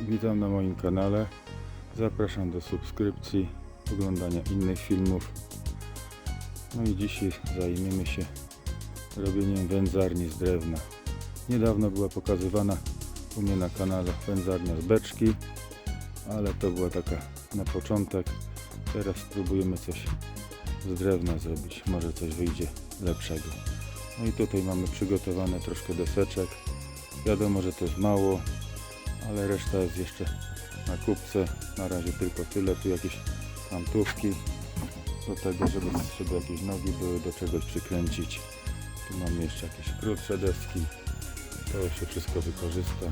Witam na moim kanale. Zapraszam do subskrypcji, oglądania innych filmów. No i dzisiaj zajmiemy się robieniem wędzarni z drewna. Niedawno była pokazywana u mnie na kanale wędzarnia z beczki, ale to była taka na początek. Teraz spróbujemy coś z drewna zrobić. Może coś wyjdzie lepszego. No i tutaj mamy przygotowane troszkę deseczek. Wiadomo, że to jest mało, ale reszta jest jeszcze na kupce. Na razie tylko tyle. Tu jakieś kantówki do tego, żeby, żeby jakieś nogi były do czegoś przykręcić. Tu mamy jeszcze jakieś krótsze deski. To się wszystko wykorzysta.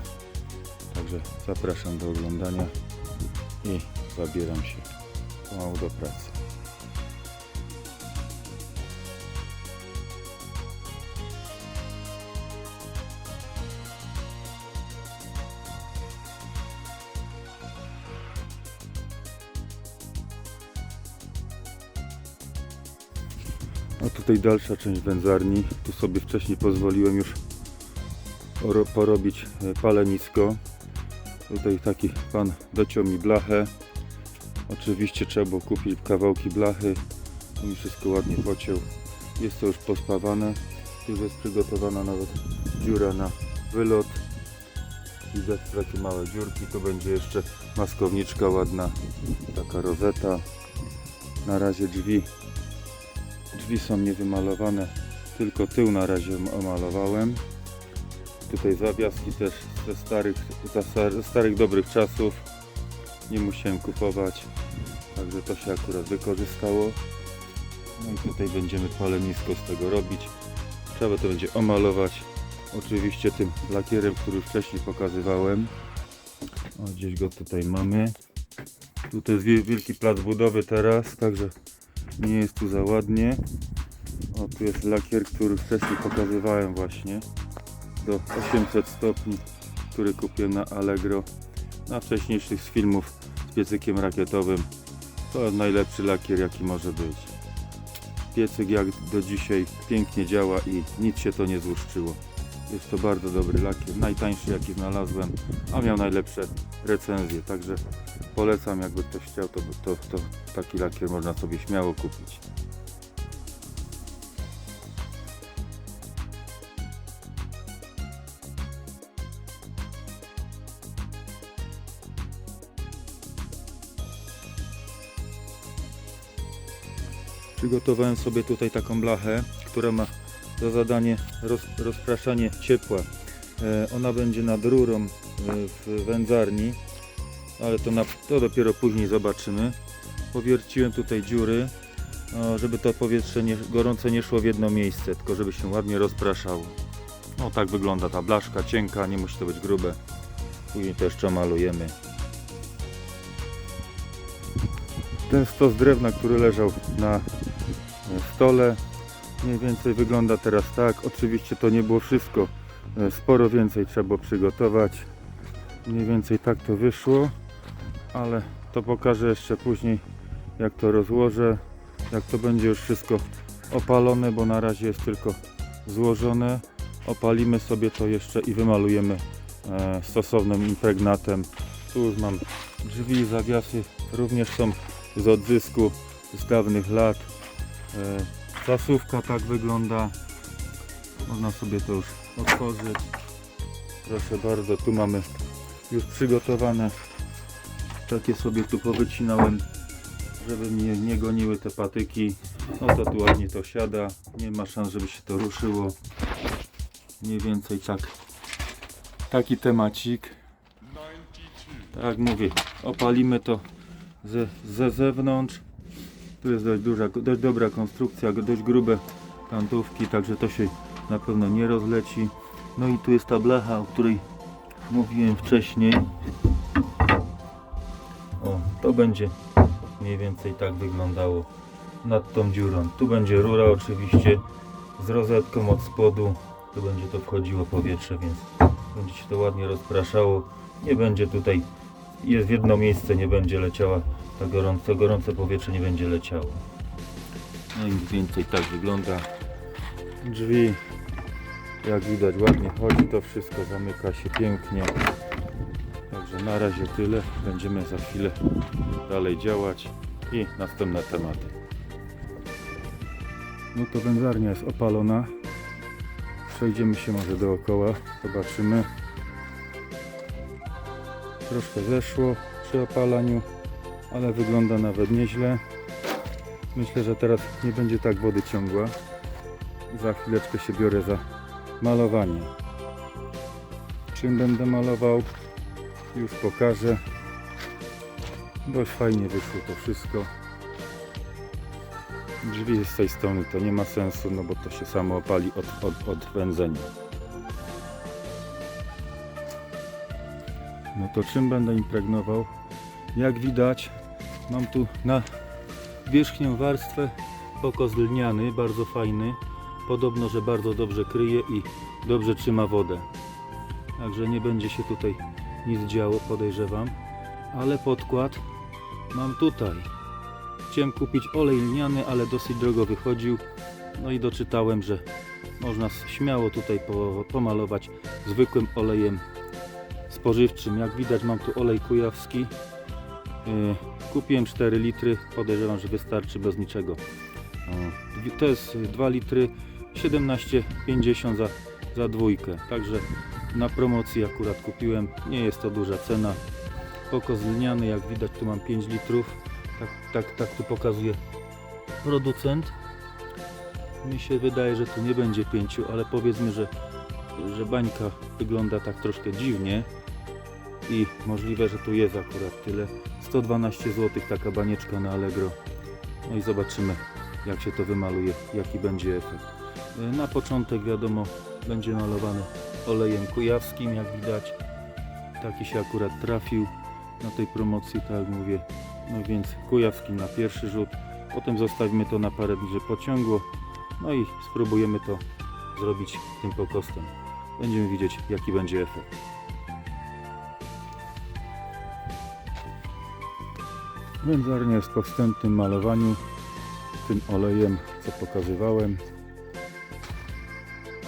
Także zapraszam do oglądania i zabieram się pomału do pracy. A tutaj dalsza część wędzarni. Tu sobie wcześniej pozwoliłem już oro- porobić e, palenisko. Tutaj taki pan dociął mi blachę. Oczywiście trzeba było kupić kawałki blachy. Mi wszystko ładnie pociął. Jest to już pospawane. Tu jest przygotowana nawet dziura na wylot. Widać takie małe dziurki. Tu będzie jeszcze maskowniczka ładna. Taka rozeta. Na razie drzwi Drzwi są niewymalowane, tylko tył na razie omalowałem. Tutaj zawiaski też ze starych, ze starych dobrych czasów. Nie musiałem kupować, także to się akurat wykorzystało. No i tutaj będziemy palenisko z tego robić. Trzeba to będzie omalować. Oczywiście tym lakierem, który wcześniej pokazywałem. O, gdzieś go tutaj mamy. Tutaj jest wie- wielki plac budowy teraz, także nie jest tu za ładnie. O, tu jest lakier, który wcześniej pokazywałem właśnie. Do 800 stopni, który kupiłem na Allegro. Na wcześniejszych z filmów z piecykiem rakietowym. To jest najlepszy lakier jaki może być. Piecyk jak do dzisiaj pięknie działa i nic się to nie złuszczyło. Jest to bardzo dobry lakier, najtańszy jaki znalazłem, a miał najlepsze recenzje, także polecam jakby ktoś chciał, to, to, to taki lakier można sobie śmiało kupić. Przygotowałem sobie tutaj taką blachę, która ma za zadanie roz, rozpraszanie ciepła. E, ona będzie nad rurą e, w wędzarni, ale to, na, to dopiero później zobaczymy. Powierciłem tutaj dziury, żeby to powietrze nie, gorące nie szło w jedno miejsce, tylko żeby się ładnie rozpraszało. No tak wygląda ta blaszka, cienka, nie musi to być grube. Później to jeszcze malujemy. Ten stos drewna, który leżał na e, stole, mniej więcej wygląda teraz tak. Oczywiście to nie było wszystko. E, Sporo więcej trzeba przygotować. Mniej więcej tak to wyszło, ale to pokażę jeszcze później, jak to rozłożę, jak to będzie już wszystko opalone, bo na razie jest tylko złożone. Opalimy sobie to jeszcze i wymalujemy e, stosownym impregnatem. Tu już mam drzwi, zawiasy, również są z odzysku z dawnych lat. Zasówka tak wygląda. Można sobie to już otworzyć. Proszę bardzo, tu mamy już przygotowane. Takie sobie tu powycinałem, żeby mnie nie goniły te patyki. No to tu ładnie to siada. Nie ma szans, żeby się to ruszyło. Mniej więcej tak. Taki temacik. Tak jak mówię, opalimy to ze, ze zewnątrz. Tu jest dość duża, dość dobra konstrukcja, dość grube kantówki, także to się na pewno nie rozleci. No i tu jest ta blacha, o której mówiłem wcześniej. O, to będzie mniej więcej tak wyglądało nad tą dziurą. Tu będzie rura oczywiście z rozetką od spodu. Tu będzie to wchodziło powietrze, więc będzie się to ładnie rozpraszało. Nie będzie tutaj, jest w jedno miejsce, nie będzie leciała ta gorące, gorące powietrze nie będzie leciało. No i mniej więcej tak wygląda. Drzwi, jak widać ładnie chodzi to wszystko, zamyka się pięknie. Także Także na razie tyle. Będziemy za chwilę dalej działać i następne tematy. No to wędzarnia jest opalona. Przejdziemy się może dookoła, zobaczymy. Troszkę zeszło przy opalaniu, ale wygląda nawet nieźle. Myślę, że teraz nie będzie tak wody ciągła. Za chwileczkę się biorę za malowanie. Czym będę malował? Już pokażę. Dość fajnie wyszło to wszystko. Drzwi z tej strony to nie ma sensu, no bo to się samo opali od, od, od wędzenia. No to czym będę impregnował? Jak widać, mam tu na wierzchnią warstwę pokos lniany, bardzo fajny. Podobno, że bardzo dobrze kryje i dobrze trzyma wodę. Także nie będzie się tutaj nic działo, podejrzewam. Ale podkład mam tutaj. Chciałem kupić olej lniany, ale dosyć drogo wychodził. No i doczytałem, że można śmiało tutaj po, pomalować zwykłym olejem spożywczym. Jak widać mam tu olej kujawski. Kupiłem 4 litry, podejrzewam, że wystarczy bez niczego. To jest 2 litry 17,50 za, za dwójkę. Także na promocji akurat kupiłem. Nie jest to duża cena. Pokos lniany, jak widać tu mam 5 litrów. Tak, tak, tak tu pokazuje producent. Mi się wydaje, że tu nie będzie 5, ale powiedzmy, że, że bańka wygląda tak troszkę dziwnie i możliwe, że tu jest akurat tyle. 112 zł taka banieczka na Allegro. No i zobaczymy jak się to wymaluje, jaki będzie efekt. E, Na początek wiadomo będzie malowany olejem kujawskim jak widać. Taki się akurat trafił na tej promocji, tak jak mówię. No więc kujawski na pierwszy rzut. Potem zostawimy to na parę dni, żeby pociągło. No i spróbujemy to zrobić tym pokostem. Będziemy widzieć jaki będzie efekt. Wędzarnia jest po wstępnym malowaniu tym olejem, co pokazywałem.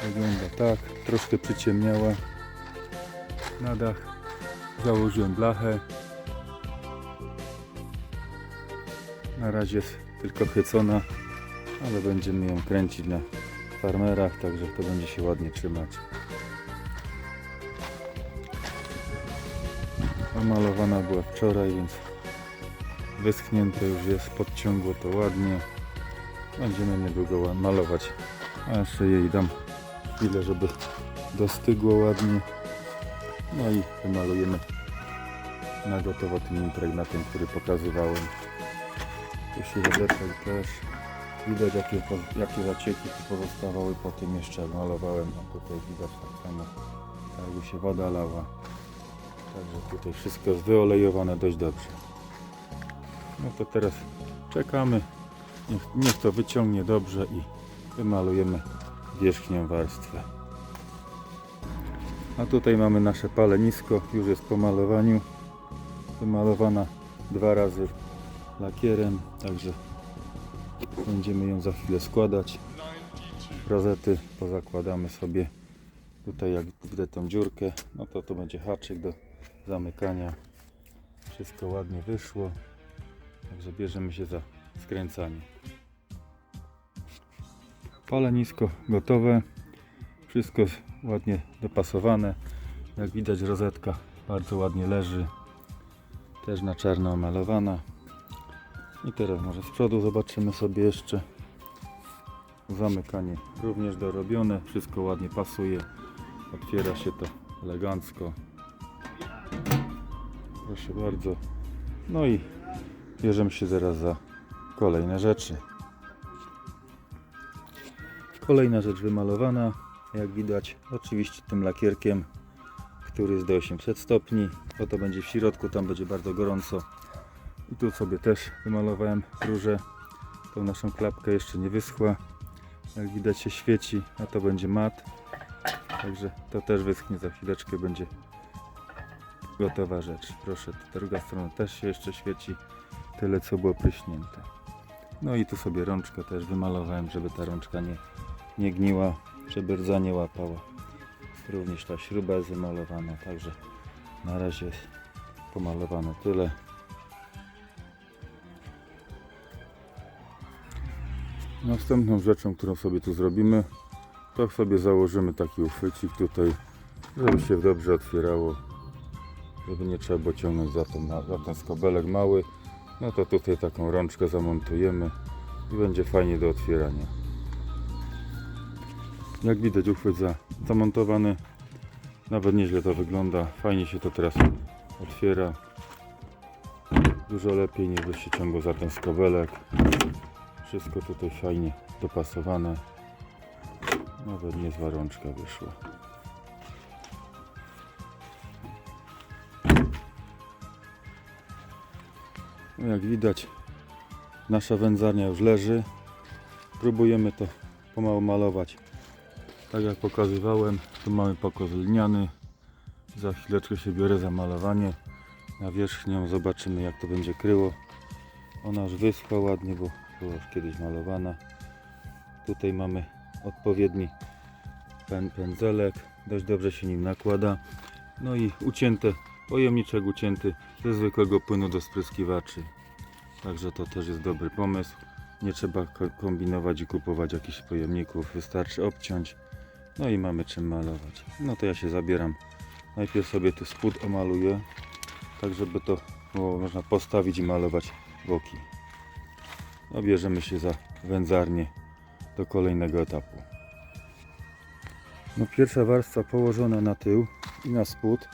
Wygląda tak, troszkę przyciemniała. Na dach założyłem blachę. Na razie jest tylko chycona, ale będziemy ją kręcić na farmerach, także to będzie się ładnie trzymać. Omalowana była wczoraj, więc wyschnięte już jest, podciągło to ładnie. Będziemy niedługo malować. A jeszcze jej dam chwilę, żeby dostygło ładnie. No i wymalujemy na gotowo tym impregnatem, który pokazywałem. Tu środeczek też. Widać jakie, jakie zacieki tu pozostawały po tym jeszcze malowałem. A tutaj widać tak samo, jakby się woda lała. Także tutaj wszystko jest wyolejowane dość dobrze. No to teraz czekamy. Niech, niech to wyciągnie dobrze i wymalujemy wierzchnią warstwę. A tutaj mamy nasze palenisko, już jest po malowaniu. Wymalowana dwa razy lakierem, także będziemy ją za chwilę składać. Rozety pozakładamy sobie tutaj jak widzę tą dziurkę, no to to będzie haczyk do zamykania. Wszystko ładnie wyszło. Także bierzemy się za skręcanie. Palenisko gotowe. Wszystko ładnie dopasowane. Jak widać rozetka bardzo ładnie leży. Też na czarno omalowana. I teraz może z przodu zobaczymy sobie jeszcze. Zamykanie również dorobione. Wszystko ładnie pasuje. Otwiera się to elegancko. Proszę bardzo. No i bierzemy się zaraz za kolejne rzeczy. Kolejna rzecz wymalowana, jak widać, oczywiście tym lakierkiem, który jest do 800 stopni, bo to będzie w środku, tam będzie bardzo gorąco. I tu sobie też wymalowałem róże. Tą naszą klapkę jeszcze nie wyschła. Jak widać się świeci, a to będzie mat. Także to też wyschnie za chwileczkę, będzie gotowa rzecz. Proszę, druga strona też się jeszcze świeci. Tyle co było pryśnięte. No i tu sobie rączkę też wymalowałem, żeby ta rączka nie, nie gniła, żeby rdza nie łapała. Również ta śruba jest wymalowana, także na razie jest pomalowane tyle. Następną rzeczą, którą sobie tu zrobimy, to sobie założymy taki uchwycik tutaj, żeby się dobrze otwierało, żeby nie trzeba było ciągnąć za ten, za ten skobelek mały. No to tutaj taką rączkę zamontujemy i będzie fajnie do otwierania. Jak widać uchwyt za, zamontowany, nawet nieźle to wygląda, fajnie się to teraz otwiera. Dużo lepiej niż by się ciągło za ten skobelek. Wszystko tutaj fajnie dopasowane. Nawet niezła rączka wyszła. Jak widać nasza wędzarnia już leży. Próbujemy to pomału malować. Tak jak pokazywałem, tu mamy pokos lniany. Za chwileczkę się biorę za malowanie. Na wierzchnią zobaczymy jak to będzie kryło. Ona już wyschła ładnie, bo była już kiedyś malowana. Tutaj mamy odpowiedni pędzelek. Dość dobrze się nim nakłada. No i ucięte, pojemniczek ucięty ze zwykłego płynu do spryskiwaczy. Także to też jest dobry pomysł. Nie trzeba ko- kombinować i kupować jakichś pojemników. Wystarczy obciąć. No i mamy czym malować. No to ja się zabieram. Najpierw sobie tu spód omaluję, tak żeby to było można postawić i malować boki. No bierzemy się za wędzarnię do kolejnego etapu. No pierwsza warstwa położona na tył i na spód.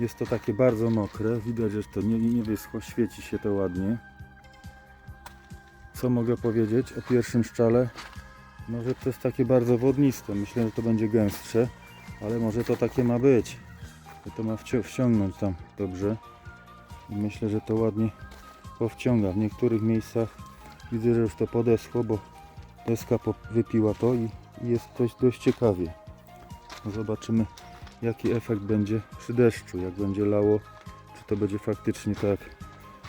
Jest to takie bardzo mokre. Widać, że to nie, nie wyschło. Świeci się to ładnie. Co mogę powiedzieć o pierwszym szczale? No, że to jest takie bardzo wodniste. Myślę, że to będzie gęstsze, ale może to takie ma być. To ma wci- wciągnąć tam dobrze. I myślę, że to ładnie powciąga. W niektórych miejscach widzę, że już to podeschło, bo deska wypiła to i i jest dość, dość ciekawie. No Zobaczymy jaki efekt będzie przy deszczu, jak będzie lało, czy to będzie faktycznie tak,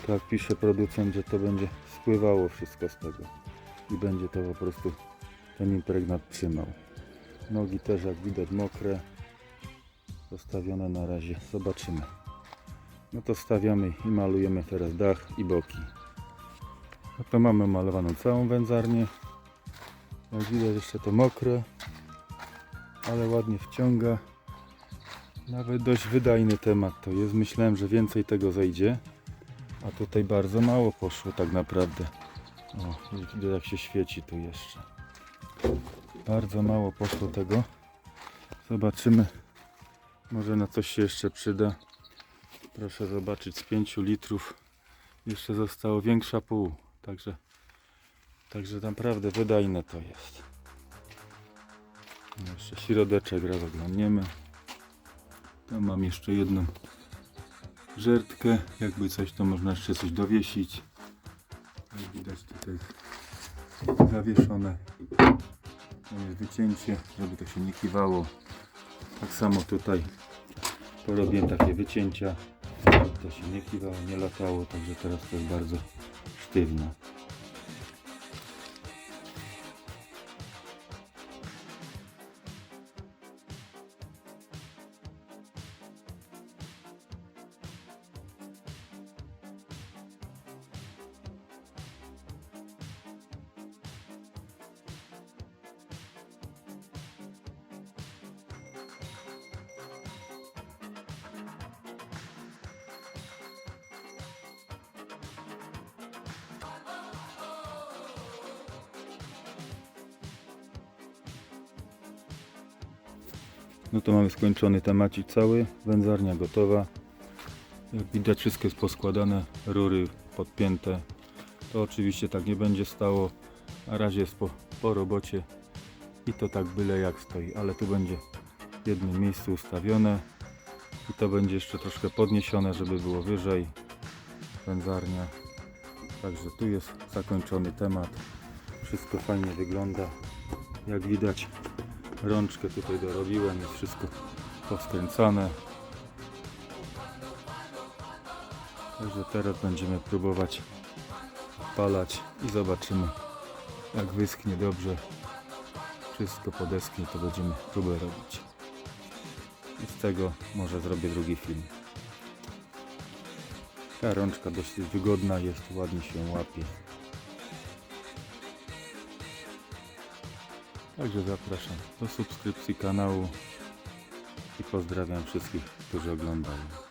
tak pisze producent, że to będzie spływało wszystko z tego i będzie to po prostu ten impregnat trzymał. Nogi też jak widać mokre, zostawione na razie, zobaczymy. No to stawiamy i malujemy teraz dach i boki. No to mamy malowaną całą wędzarnię. Jak widać jeszcze to mokre, ale ładnie wciąga. Nawet dość wydajny temat to jest. Myślałem, że więcej tego zejdzie, a tutaj bardzo mało poszło tak naprawdę. O, widać jak się świeci tu jeszcze. Bardzo mało poszło tego. Zobaczymy. Może na coś się jeszcze przyda. Proszę zobaczyć, z 5 litrów jeszcze zostało większa pół. Także, także naprawdę wydajne to jest. Jeszcze środeczek raz oglądniemy. Tam mam jeszcze jedną żertkę. Jakby coś, to można jeszcze coś dowiesić. Jak widać tutaj zawieszone. Wycięcie, żeby to się nie kiwało. Tak samo tutaj porobiłem takie wycięcia. To się nie kiwało, nie latało, także teraz to jest bardzo sztywne. No to mamy skończony temacik cały, wędzarnia gotowa. Jak widać wszystko jest poskładane, rury podpięte. To oczywiście tak nie będzie stało. Na razie jest po, po robocie i to tak byle jak stoi, ale tu będzie w jednym miejscu ustawione i to będzie jeszcze troszkę podniesione, żeby było wyżej wędzarnia. Także tu jest zakończony temat. Wszystko fajnie wygląda. Jak widać rączkę tutaj dorobiłem, jest wszystko poskręcane. Także teraz będziemy próbować palać i zobaczymy jak wyschnie dobrze wszystko po deski, to będziemy próbę robić. I z tego może zrobię drugi film. Ta rączka dość wygodna jest, ładnie się łapie. Także zapraszam do subskrypcji kanału i pozdrawiam wszystkich, którzy oglądają.